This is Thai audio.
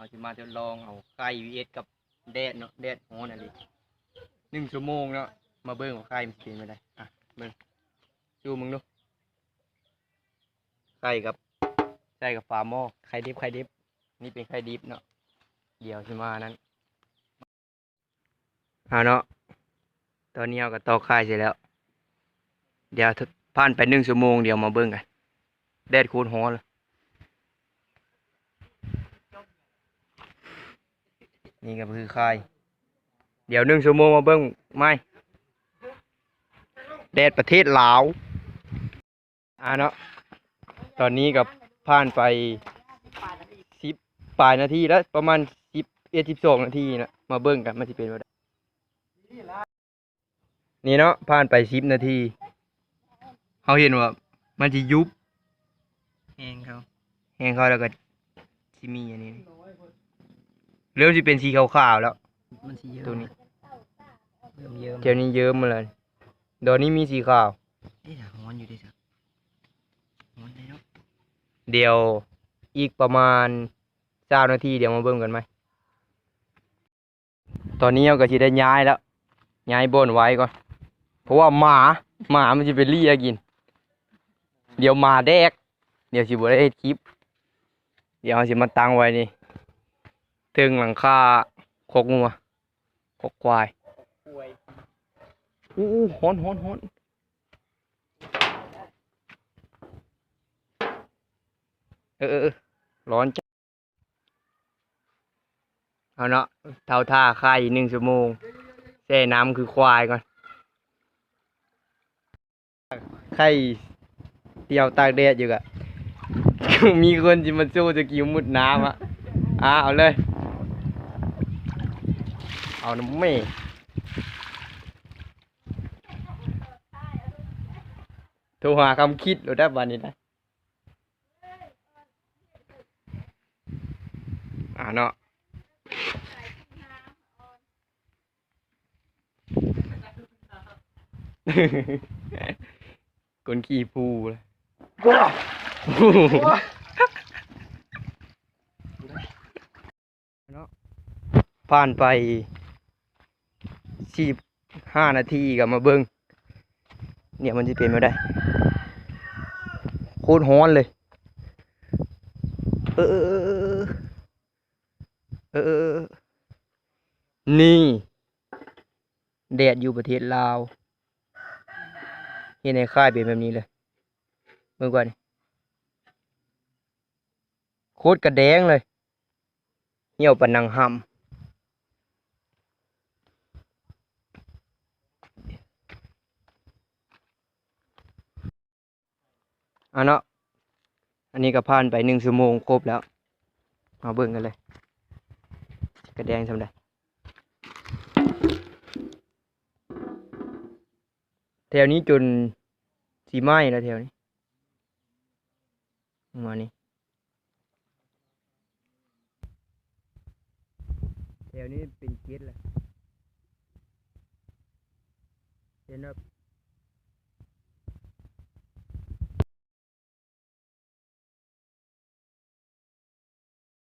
เอาสิมาทดลองเอาไข่ VS กับแดดเนาะแดดฮ้อนอันนี้หนึ่งชั่วโมงเนาะมาเบิ่งว่าไข่มันสิเป็นไปได้อะเบิ่งดูมึงดูไข่กับใส่กับฝาหม้อไข่ดิบไข่ดิบนี่เป็นไข่ดิบเนาะเดี๋ยวสิมานั้นเอาเนาะตอนนี้เอากับตอกไข่เสร็จแล้ว เดี๋ยวถ้าผ่านไปหนึ่งชั่วโมงเดี๋ยวมาเบิ่งกันแดดคูนฮ้อนเลย นี่ก็คือไข่เดี๋ยวหนึ่งชั่วโมงมาเบิ้งไม่แดดประเทศลาวอ่าเนาะตอนนี้กับผ่านไปสิบปลายนาทีแล้วประมาณสิบเอ็ดสิบสองนาทีนะมาเบิ้งกันมันจะเป็นว่านี่เนาะผ่านไปสิบนาทีเขาเห็นว่ามันจะยุบแห้งเขาแห้งเขาแล้วก็ที่มีอันนี้ เริ่มจะเป็นสีขาวๆแล้ว มันสิเยอะตัวนี้ เริ่มเยอะเดี๋ยวนี้เยิ้มมาเลยเดี๋ยวนี้มีสีขาว เอ๊ะฮ้อนอยู่ดิจ้ะฮ้อนได้เนาะเดี๋ยวอีกประมาณเจ้านาทีเดี๋ยวมาเบิ่งกันไหม ตอนนี้เราก็สิได้ย้ายแล้ว ย้ายบนไว้ก่อน เพราะว่าหมาหมามันจะไปเลียกิน เดี๋ยวหมาแดก เดี๋ยวสิบ่ได้เฮ็ดคลิป เดี๋ยวเราสิมาตั้งไว้นี่ ถึงหลังคาคอกงัวคอกควายอู้อู้ฮ้อนฮ้อนฮ้อนเออเออเออร้อนจังเอาเนาะเท่าท่าค่ายหนึ่งชั่วโมงแช่น้ำคือควายก่อน ไข่เตียวตากแดดอยู่กะมีคนจะมาสู้จะกิ้วมุดน้ำอะอะเอาเลย เอาน้ำเม่โทรหาคำคิดเราได้บันนี้นะอ่าเนาะคนขี่ภูเลยเนาะผ่านไป สิบห้านาทีกับมาเบิงเนี่ยมันจะเป็นมาได้ โคตรฮ้อนเลย เออเออเนี่แดดอยู่ประเทศลาวเห็นในค่ายเป็นแบบนี้เลยเมื่อก่อนโคตรกระแดงเลยเหี่ยวปนนังหำ อะเนาะอันนี้ก็ผ่านไปหนึ่งชั่วโมงครบแล้วมาเบิ่งกันเลย กระแดงทำได้แถวนี้จนสีไหม้แล้วแถวนี้ประมาณนี้แถวนี้เป็นเกล็ดเลยเห็นว่า